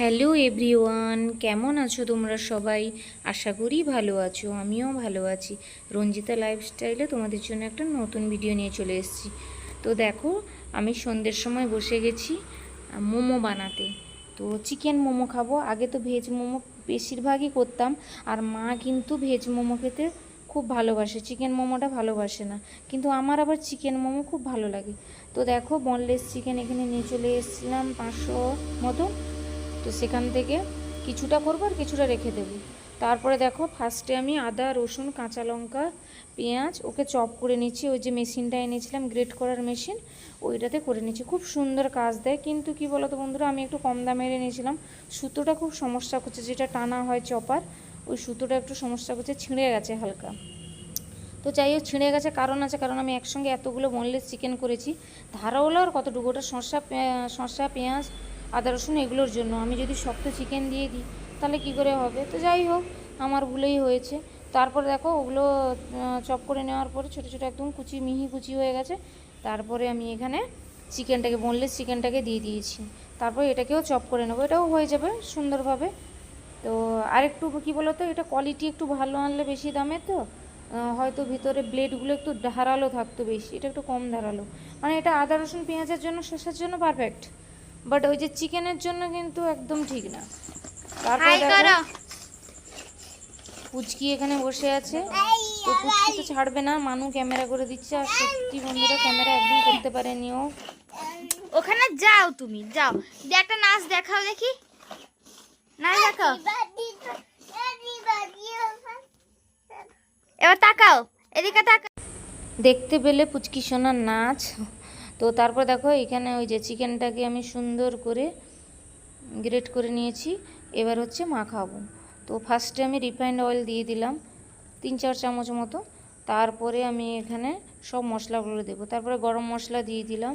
Hello everyone, কেমন আছো তোমরা সবাই? আশা করি ভালো আছো, আমিও ভালো আছি। রঞ্জিতা লাইফস্টাইলে তোমাদের জন্য একটা নতুন ভিডিও নিয়ে চলে এসেছি। তো দেখো, আমি সন্ধ্যের সময় বসে গেছি মোমো বানাতে। তো চিকেন মোমো খাব। আগে তো ভেজ মোমো বেশিরভাগই করতাম। আর মা কিন্তু ভেজ মোমো খেতে খুব ভালোবাসে। চিকেন মোমোটা ভালোবাসে না। কিন্তু আমার আবার চিকেন মোমো খুব ভালো লাগে। তো দেখো বনলেস চিকেন এখানে নিয়ে চলে এসেছিলাম পাঁচশো মতো তো সেখান থেকে কিছুটা করব আর কিছুটা রেখে দেবো। তারপরে দেখো ফার্স্টে আমি আদা, রসুন, কাঁচা লঙ্কা, পেঁয়াজ, ওকে চপ করে নিচ্ছি। ওই যে মেশিনটা এনেছিলাম গ্রেট করার মেশিন ওইটাতে করে নিচ্ছি। খুব সুন্দর কাজ দেয়। কিন্তু কি বলতো বন্ধুরা, আমি একটু কম দামের নিয়েছিলাম সুতোটা খুব সমস্যা করছে, যেটা টানা হয় চপার ওই সুতোটা একটু সমস্যা করছে, ছিঁড়ে গেছে হালকা। তো যাই হোক, ছিঁড়ে গেছে, কারণ আছে, কারণ আমি একসঙ্গে এতগুলো বোনলেস চিকেন করেছি। ধারাওয়ালা আর কতটুকু, ওটা শসা শসা, পেঁয়াজ আদা রসুন এগুলোর জন্য। আমি যদি শক্ত চিকেন দিয়ে দিই, তাহলে কি করে হবে? তো যাই হোক, আমার ভুলেই হয়েছে। তারপরে দেখো, ওগুলো চপ করে নেওয়ার পরে ছোটো ছোটো একদম কুচি, মিহি কুচি হয়ে গেছে। তারপরে আমি এখানে চিকেনটাকে বোনলেস চিকেনটাকে দিয়ে দিয়েছি। তারপর এটাকেও চপ করে নেব। এটাও হয়ে যাবে সুন্দরভাবে। তো আরেকটু কী বলো তো এটা কোয়ালিটি একটু ভালো আনলে বেশি দামে তো। হয়তো ভিতরে ব্লেডগুলো একটু ধারালো থাকতো বেশি। এটা একটু কম ধারালো। মানে এটা আদা, রসুন, পেঁয়াজের জন্য, শসার জন্য পারফেক্ট বাট ওই যে চিকেনের জন্য কিন্তু একদম ঠিক না। তারপর দেখো পুচকি এখানে বসে আছে। তো পুচকি তো ছাড়বে না মানু ক্যামেরা করে দিচ্ছে। আর সত্যি বন্ধুরা ক্যামেরা একদম করতে পারেনি ও। ওখানে যাও তুমি যাও। দিয়ে একটা নাচ দেখাও দেখি। নাচ দেখাও। এবার তাকাও এদিকে তাকাও। দেখতে পেলে পুচকি সোনার নাচ। তো তারপর দেখো এখানে ওই যে চিকেনটাকে আমি সুন্দর করে গ্রেট করে নিয়েছি। এবার হচ্ছে মাখাবো তো ফার্স্টে আমি রিফাইন্ড অয়েল দিয়ে দিলাম, তিন চার চামচ মতো। তারপরে আমি এখানে সব মশলাগুলো দেবো। তারপরে গরম মশলা দিয়ে দিলাম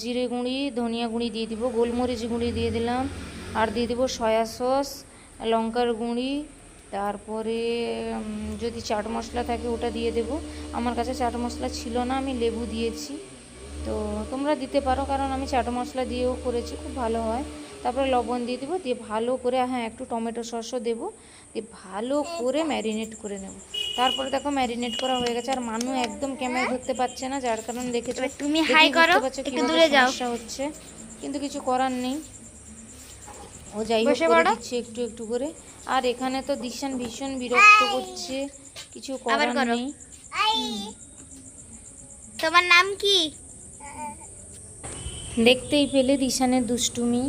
জিরে গুঁড়ি, ধনিয়া গুঁড়ি দিয়ে দিব, গোলমরিচ গুঁড়ি দিয়ে দিলাম, আর দিয়ে দিব সয়া সস, লঙ্কার গুঁড়ি। তারপরে যদি চাট মশলা থাকে ওটা দিয়ে দেব। আমার কাছে চাট মশলা ছিল না, আমি লেবু দিয়েছি। তো তোমরা দিতে পারো কারণ আমি চাট মশলা দিয়েও করেছি খুব ভালো হয়। তারপরে লবণ দিয়ে দেবো দিয়ে ভালো করে হ্যাঁ একটু টমেটো সসও দেবো দিয়ে ভালো করে ম্যারিনেট করে নেব। তারপরে দেখো ম্যারিনেট করা হয়ে গেছে আর মানু একদম ক্যামেরা ধরতে পারছে না যার কারণে দেখেছ তুমি হাই করো, একটু দূরে যাও। হচ্ছে। কিন্তু কিছু করার নেই। ও যাই হোক। দিচ্ছে একটু একটু করে। আর এখানে তো দিশান ভীষণ বিরক্ত করছে কিছু করার নেই। তোমার নাম কি? দেখতেই পেলে দিশানের দুষ্টুমি।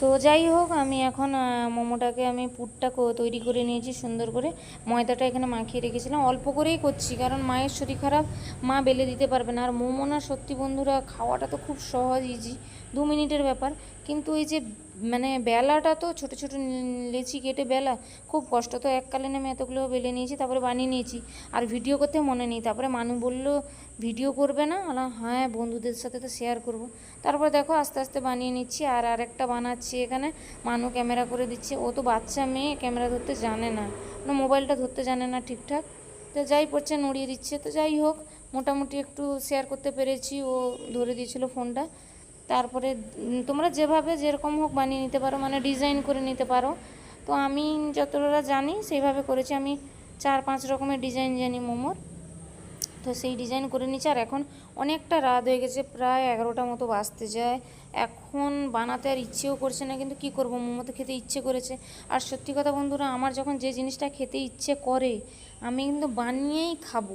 তো যাই হোক, আমি এখন মোমোটাকে আমি পুরটা তৈরি করে নিয়েছি সুন্দর করে। ময়দাটা এখানে মাখিয়ে রেখেছিলাম। অল্প করেই করছি, কারণ মায়ের শরীর খারাপ, মা বেলে দিতে পারবে না। আর মোমো না সত্যি বন্ধুরা, খাওয়াটা তো খুব সহজ ইজি দু মিনিটের ব্যাপার। কিন্তু এই যে মানে বেলাটা তো ছোটো ছোটো লেচি কেটে বেলা, খুব কষ্ট। তো এককালীন আমি এতগুলো বেলে নিয়েছি, তারপরে বানিয়ে নিয়েছি। আর ভিডিও করতে মনে নেই। তারপরে মানু বলল, ভিডিও করবে না? আলা হ্যাঁ বন্ধুদের সাথে তো শেয়ার করব। তারপর দেখো, আস্তে আস্তে বানিয়ে নিচ্ছি। আর আরেকটা বানাচ্ছি এখানে। মানু ক্যামেরা করে দিচ্ছে। ও তো বাচ্চা মেয়ে, ক্যামেরা ধরতে জানে না। না মোবাইলটা ধরতে জানে না ঠিকঠাক। তো যাই পড়ছে, নড়িয়ে দিচ্ছে। তো যাই হোক, মোটামুটি একটু শেয়ার করতে পেরেছি। ও ধরে দিয়েছিল ফোনটা তারপরে তোমরা যেভাবে যেরকম হোক বানিয়ে নিতে পারো মানে ডিজাইন করে নিতে পারো। তো আমি যতটা জানি সেইভাবে করেছি। আমি চার পাঁচ রকমের ডিজাইন জানি মোমোর। তো সেই ডিজাইন করে নিচ্ছে আর এখন অনেকটা রাত হয়ে গেছে, প্রায় এগারোটা মতো বাজতে যায়। এখন বানাতে আর ইচ্ছেও করছে না, কিন্তু কি করব? মোমো তো খেতে ইচ্ছে করেছে। আর সত্যি কথা বন্ধুরা, আমার যখন যে জিনিসটা খেতে ইচ্ছে করে, আমি কিন্তু বানিয়েই খাব।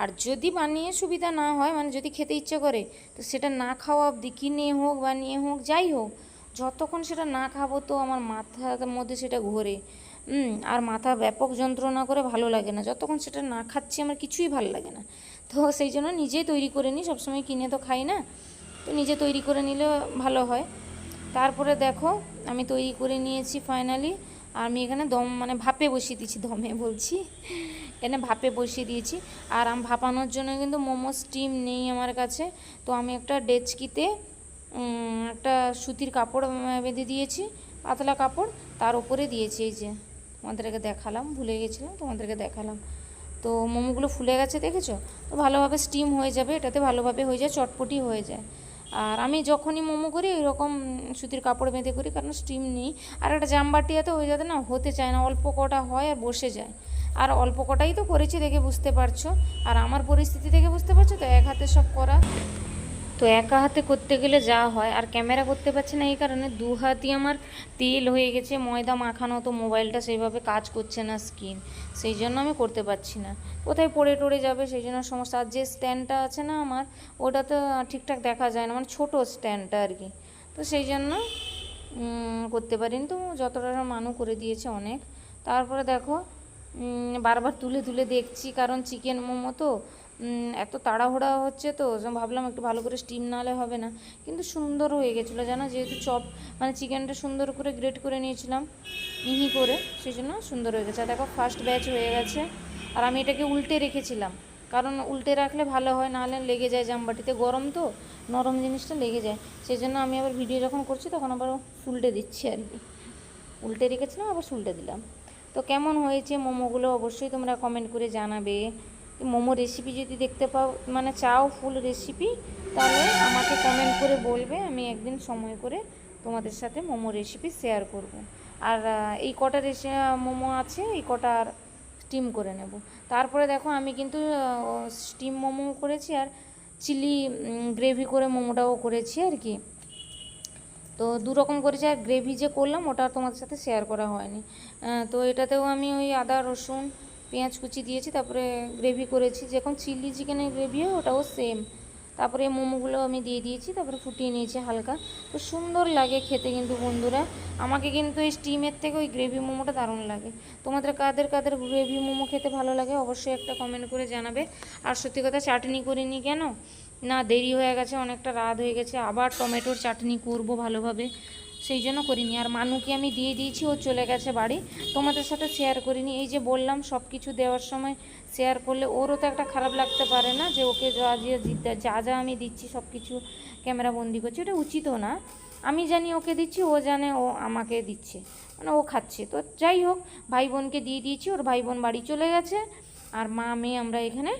আর যদি বানিয়ে সুবিধা না হয় মানে যদি খেতে ইচ্ছে করে, তো সেটা না খাওয়া অবধি, কিনে হোক বানিয়ে হোক, যাই হোক, যতক্ষণ সেটা না খাব তো আমার মাথার মধ্যে সেটা ঘোরে। আর মাথা ব্যাপক যন্ত্রণা করে ভালো লাগে না। যতক্ষণ সেটা না খাচ্ছি, আমার কিছুই ভালো লাগে না। তো সেই জন্য নিজেই তৈরি করে নিই, সবসময় কিনে তো খাই না। তো নিজে তৈরি করে নিলে ভালো হয়। তারপরে দেখো, আমি তৈরি করে নিয়েছি ফাইনালি আর আমি এখানে দম মানে ভাপে বসিয়ে দিয়েছি, দমে বলছি। এখানে ভাপে বসিয়ে দিয়েছি। আর আম ভাপানোর জন্য কিন্তু মোমো স্টিম নেই আমার কাছে। তো আমি একটা ডেচকিতে একটা সুতির কাপড় বেঁধে দিয়েছি, পাতলা কাপড়। তার উপরে দিয়েছি এই যে, তোমাদেরকে দেখালাম, ভুলে গেছিলাম, তোমাদেরকে দেখালাম। তো মোমোগুলো ফুলে গেছে দেখেছ? তো ভালোভাবে স্টিম হয়ে যাবে, এটাতে ভালোভাবে হয়ে যায়, চটপটি হয়ে যায়। আর আমি যখনই মোমো করি এরকম সুতির কাপড় বেঁধে করি, কারণ স্টিম নেই। আর একটা জামবাটিয়াতে হয়ে যাতে না, হতে চায় না, অল্প কটা হয় আর বসে যায়। আর অল্প কটাই তো করেছি দেখে বুঝতে পারছ। আর আমার পরিস্থিতি দেখে বুঝতে পারছ তো, এক হাতে সব করা। তো একা হাতে করতে গেলে যা হয়, আর ক্যামেরা করতে পারছি না এই কারণে দু হাতই আমার তেল হয়ে গেছে, ময়দা মাখানো তো মোবাইলটা সেইভাবে কাজ করছে না স্ক্রিন সেই জন্য আমি করতে পারছি না। কোথায় পড়ে টড়ে যাবে সেই জন্য সমস্যা আর যে স্ট্যান্ডটা আছে না আমার ওটা তো ঠিকঠাক দেখা যায় না মানে ছোটো স্ট্যান্ডটা আর কি। তো সেই জন্য করতে পারিনি তো, যতটা মানু করে দিয়েছে অনেক। তারপরে দেখো বারবার তুলে তুলে দেখছি, কারণ চিকেন মোমো তো এত তাড়াহুড়া হচ্ছে তো ভাবলাম একটু ভালো করে স্টিম নালে হবে না। কিন্তু সুন্দর হয়ে গেছিল, জানো? যেহেতু চপ মানে চিকেনটা সুন্দর করে গ্রেট করে নিয়েছিলাম, মিহি করে, সেই জন্য সুন্দর হয়ে গেছে। দেখো ফার্স্ট ব্যাচ হয়ে গেছে। আর আমি এটাকে উল্টে রেখেছিলাম। কারণ উল্টে রাখলে ভালো হয় নাহলে লেগে যায় জামবাটিতে। গরম তো, নরম জিনিসটা লেগে যায়। সেই জন্য আমি আবার ভিডিও যখন করছি, তখন আবার উল্টে দিচ্ছি আর কি। উল্টে রেখেছিলাম, আবার সুলটে দিলাম। তো কেমন হয়েছে মোমোগুলো অবশ্যই তোমরা কমেন্ট করে জানাবে। মোমো রেসিপি যদি দেখতে পাও মানে চাও ফুল রেসিপি তাহলে আমাকে কমেন্ট করে বলবে, আমি একদিন সময় করে তোমাদের সাথে মোমো রেসিপি শেয়ার করব। আর এই কটা রেসি মোমো আছে, এই কটা আর স্টিম করে নেব। তারপরে দেখো, আমি কিন্তু স্টিম মোমো করেছি আর চিলি গ্রেভি করে মোমোটাও করেছি আর কি। তো দু রকম করেছি, আর গ্রেভি যে করলাম, ওটা তোমাদের সাথে শেয়ার করা হয়নি। তো এটাতেও আমি ওই আদা, রসুন পেঁয়াজ কুচি দিয়েছি, তারপরে গ্রেভি করেছি। যখন চিলি চিকেনের গ্রেভি হয়, ওটাও সেম তারপরে মোমোগুলো আমি দিয়ে দিয়েছি, তারপরে ফুটিয়ে নিয়েছি হালকা। তো সুন্দর লাগে খেতে কিন্তু বন্ধুরা। আমাকে কিন্তু এই স্টিমের থেকে ওই গ্রেভি মোমোটা দারুণ লাগে। তোমাদের কাদের কাদের গ্রেভি মোমো খেতে ভালো লাগে অবশ্যই একটা কমেন্ট করে জানাবে। আর সত্যি কথা চাটনি করিনি কেন? না, দেরি হয়ে গেছে, অনেকটা রাত হয়ে গেছে। আবার টমেটোর চাটনি করব ভালোভাবে। সেই জন্য করিনি। আর মানুকে আমি দিয়ে দিয়েছি, ও চলে গেছে বাড়ি। তোমাদের সাথে শেয়ার করিনি। এই যে বললাম সব কিছু দেওয়ার সময় শেয়ার করলে ওরও তো একটা খারাপ লাগতে পারে না যে ওকে যা যা দিতে- যা যা আমি দিচ্ছি সব কিছু ক্যামেরা বন্দি করছি। এটা উচিতও না। আমি জানি ওকে দিচ্ছি, ও জানে ও আমাকে দিচ্ছে। মানে ও খাচ্ছে। তো যাই হোক ভাই বোনকে দিয়ে দিয়েছি, ওর ভাই বোন বাড়ি চলে গেছে। আর মা মেয়ে আমরা এখানে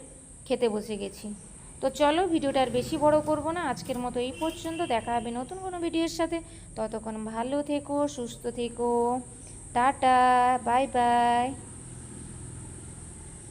খেতে বসে গেছি। তো চলো ভিডিওটা আর বেশি বড় করব না। আজকের মতো এই পর্যন্ত। দেখা হবে নতুন কোনো ভিডিওর সাথে। ততক্ষণ ভালো থেকো, সুস্থ থেকো। Tata, bye bye.